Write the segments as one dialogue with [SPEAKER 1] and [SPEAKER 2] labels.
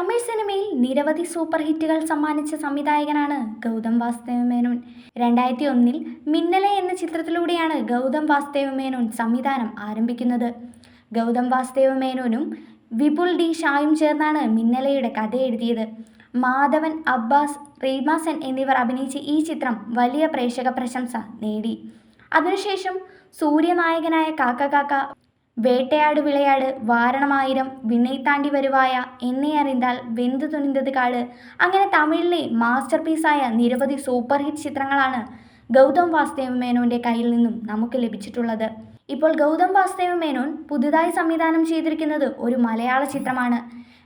[SPEAKER 1] തമിഴ് സിനിമയിൽ നിരവധി സൂപ്പർ ഹിറ്റുകൾ സമ്മാനിച്ച സംവിധായകനാണ് ഗൗതം വാസുദേവ മേനോൻ രണ്ടായിരത്തി ഒന്നിൽ മിന്നലെ എന്ന ചിത്രത്തിലൂടെയാണ് ഗൗതം വാസുദേവ മേനോൻ സംവിധാനം ആരംഭിക്കുന്നത്. ഗൗതം വാസുദേവ മേനോനും വിപുൽ ഡി ഷായും ചേർന്നാണ് മിന്നലയുടെ കഥ എഴുതിയത്. മാധവൻ അബ്ബാസ് റീമാസൻ എന്നിവർ അഭിനയിച്ച ഈ ചിത്രം വലിയ പ്രേക്ഷക പ്രശംസ നേടി. അതിനുശേഷം സൂര്യനായകനായ കാക്ക കാക്ക വേട്ടയാട് വിളയാട് വാരണമായിരം വിണ്ണൈ താണ്ടി വരുവായ എന്നെ അറിന്താൽ വെന്തു തുണിന്തത് കാട്. അങ്ങനെ തമിഴിലെ മാസ്റ്റർ പീസായ നിരവധി സൂപ്പർ ഹിറ്റ് ചിത്രങ്ങളാണ് ഗൗതം വാസുദേവ മേനോന്റെ കയ്യിൽ നിന്നും നമുക്ക് ലഭിച്ചിട്ടുള്ളത്. ഇപ്പോൾ ഗൗതം വാസുദേവ മേനോൻ പുതുതായി സംവിധാനം ചെയ്തിരിക്കുന്നത് ഒരു മലയാള ചിത്രമാണ്.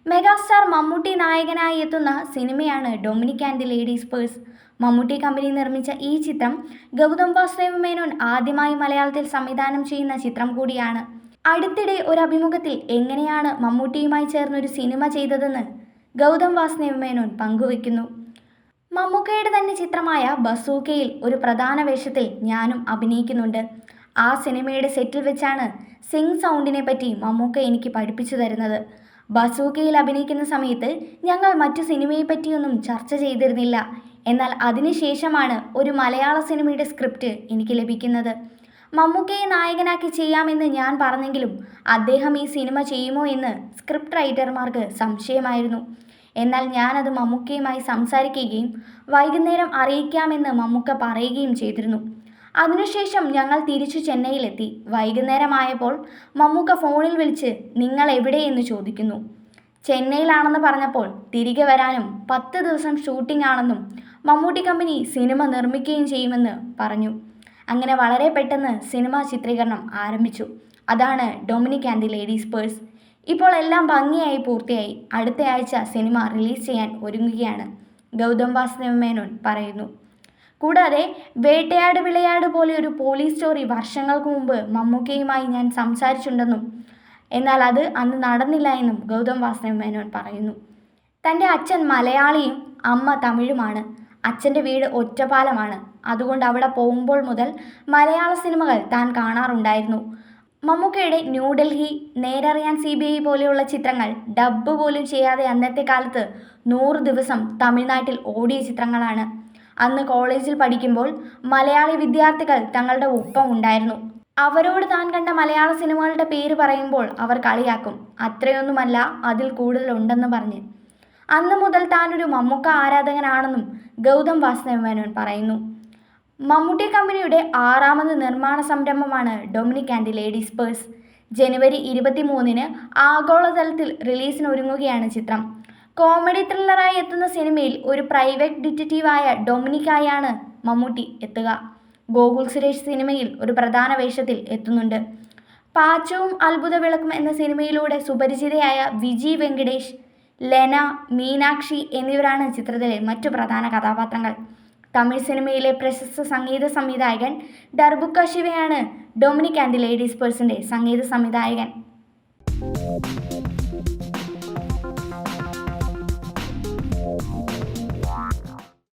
[SPEAKER 1] മെഗാസ്റ്റാർ മമ്മൂട്ടി നായകനായി എത്തുന്ന സിനിമയാണ് Dominic and the ladies purse. Mammootty company നിർമ്മിച്ച ഈ ചിത്രം ഗൗതം വാസുദേവ മേനോൻ ആദ്യമായി മലയാളത്തിൽ സംവിധാനം ചെയ്യുന്ന ചിത്രം കൂടിയാണ്. അടുത്തിടെ ഒരു അഭിമുഖത്തിൽ എങ്ങനെയാണ് മമ്മൂട്ടിയുമായി ചേർന്ന് ഒരു സിനിമ ചെയ്തതെന്ന് ഗൗതം വാസുദേവ മേനോൻ പങ്കുവെക്കുന്നു മമ്മൂക്കയുടെ തന്നെ ചിത്രമായ ബസൂക്കയിൽ ഒരു പ്രധാന വേഷത്തിൽ ഞാനും അഭിനയിക്കുന്നുണ്ട്. ആ സിനിമയുടെ സെറ്റിൽ വെച്ചാണ് സിംഗ് സൗണ്ടിനെ പറ്റി മമ്മൂക്ക എനിക്ക് പഠിപ്പിച്ചു തരുന്നത്. ബസൂക്കയിൽ അഭിനയിക്കുന്ന സമയത്ത് ഞങ്ങൾ മറ്റു സിനിമയെ പറ്റിയൊന്നും ചർച്ച ചെയ്തിരുന്നില്ല. എന്നാൽ അതിനുശേഷമാണ് ഒരു മലയാള സിനിമയുടെ സ്ക്രിപ്റ്റ് എനിക്ക് ലഭിക്കുന്നത്. മമ്മൂക്കയെ നായകനാക്കി ചെയ്യാമെന്ന് ഞാൻ പറഞ്ഞെങ്കിലും അദ്ദേഹം ഈ സിനിമ ചെയ്യുമോ എന്ന് സ്ക്രിപ്റ്റ് റൈറ്റർമാർക്ക് സംശയമായിരുന്നു. എന്നാൽ ഞാനത് മമ്മൂക്കയുമായി സംസാരിക്കുകയും വൈകുന്നേരം അറിയിക്കാമെന്ന് മമ്മൂക്ക പറയുകയും ചെയ്തിരുന്നു. അതിനുശേഷം ഞങ്ങൾ തിരിച്ചു ചെന്നൈയിലെത്തി. വൈകുന്നേരമായപ്പോൾ മമ്മൂക്ക ഫോണിൽ വിളിച്ച് നിങ്ങൾ എവിടെയെന്ന് ചോദിക്കുന്നു. ചെന്നൈയിലാണെന്ന് പറഞ്ഞപ്പോൾ തിരികെ വരാനും പത്ത് ദിവസം ഷൂട്ടിംഗ് ആണെന്നും മമ്മൂട്ടി കമ്പനി സിനിമ നിർമ്മിക്കുകയും ചെയ്യുമെന്ന് പറഞ്ഞു. അങ്ങനെ വളരെ പെട്ടെന്ന് സിനിമാ ചിത്രീകരണം ആരംഭിച്ചു. അതാണ് Dominic and the ladies purse. ഇപ്പോൾ എല്ലാം ഭംഗിയായി പൂർത്തിയായി. അടുത്ത ആഴ്ച സിനിമ റിലീസ് ചെയ്യാൻ ഒരുങ്ങുകയാണ്. ഗൗതം വാസുദേവ മേനോൻ പറയുന്നു. കൂടാതെ വേട്ടയാട് വിളയാട് പോലെ ഒരു പോലീസ് സ്റ്റോറി വർഷങ്ങൾക്ക് മുമ്പ് മമ്മൂക്കയുമായി ഞാൻ സംസാരിച്ചിട്ടുണ്ടെന്നും എന്നാൽ അത് അന്ന് നടന്നില്ല എന്നും ഗൗതം വാസുദേവ മേനോൻ പറയുന്നു. തന്റെ അച്ഛൻ മലയാളിയും അമ്മ തമിഴുമാണ്. അച്ഛന്റെ വീട് ഒറ്റപ്പാലമാണ്. അതുകൊണ്ട് അവിടെ പോകുമ്പോൾ മുതൽ മലയാള സിനിമകൾ താൻ കാണാറുണ്ടായിരുന്നു. മമ്മൂക്കയുടെ New Delhi Nerariyan C B I പോലെയുള്ള ചിത്രങ്ങൾ ഡബ്ബ് പോലും ചെയ്യാതെ അന്നത്തെ കാലത്ത് നൂറ് ദിവസം തമിഴ്നാട്ടിൽ ഓടിയ ചിത്രങ്ങളാണ്. അന്ന് കോളേജിൽ പഠിക്കുമ്പോൾ മലയാളി വിദ്യാർത്ഥികൾ തങ്ങളുടെ ഒപ്പം ഉണ്ടായിരുന്നു. അവരോട് താൻ കണ്ട മലയാള സിനിമകളുടെ പേര് പറയുമ്പോൾ അവർ കളിയാക്കും. അത്രയൊന്നുമല്ല അതിൽ കൂടുതലുണ്ടെന്ന് പറഞ്ഞ്. അന്ന് മുതൽ താനൊരു മമ്മൂക്ക ആരാധകനാണെന്നും ഗൗതം വാസുദേവ മേനോൻ പറയുന്നു. മമ്മൂട്ടി കമ്പനിയുടെ ആറാമത് നിർമ്മാണ സംരംഭമാണ് ഡൊമിനിക് ആൻഡ് ലേഡീസ് പേഴ്സ്. ജനുവരി ഇരുപത്തി മൂന്നിന് ആഗോളതലത്തിൽ റിലീസിന് ഒരുങ്ങുകയാണ് ചിത്രം. കോമഡി ത്രില്ലറായി എത്തുന്ന സിനിമയിൽ ഒരു പ്രൈവറ്റ് ഡിറ്റക്റ്റീവായ ഡൊമിനിക്കായാണ് മമ്മൂട്ടി എത്തുക. ഗോകുൽ സുരേഷ് സിനിമയിൽ ഒരു പ്രധാന വേഷത്തിൽ എത്തുന്നുണ്ട്. പാച്ചവും അത്ഭുത വിളക്കും എന്ന സിനിമയിലൂടെ സുപരിചിതയായ വിജി വെങ്കടേഷ് ലെന മീനാക്ഷി എന്നിവരാണ് ചിത്രത്തിലെ മറ്റു പ്രധാന കഥാപാത്രങ്ങൾ. തമിഴ് സിനിമയിലെ പ്രശസ്ത സംഗീത സംവിധായകൻ ഡർബുക്ക ശിവയാണ് ഡൊമിനിക് ആൻഡ് ലേഡീസ് പേഴ്സിന്റെ സംഗീത സംവിധായകൻ.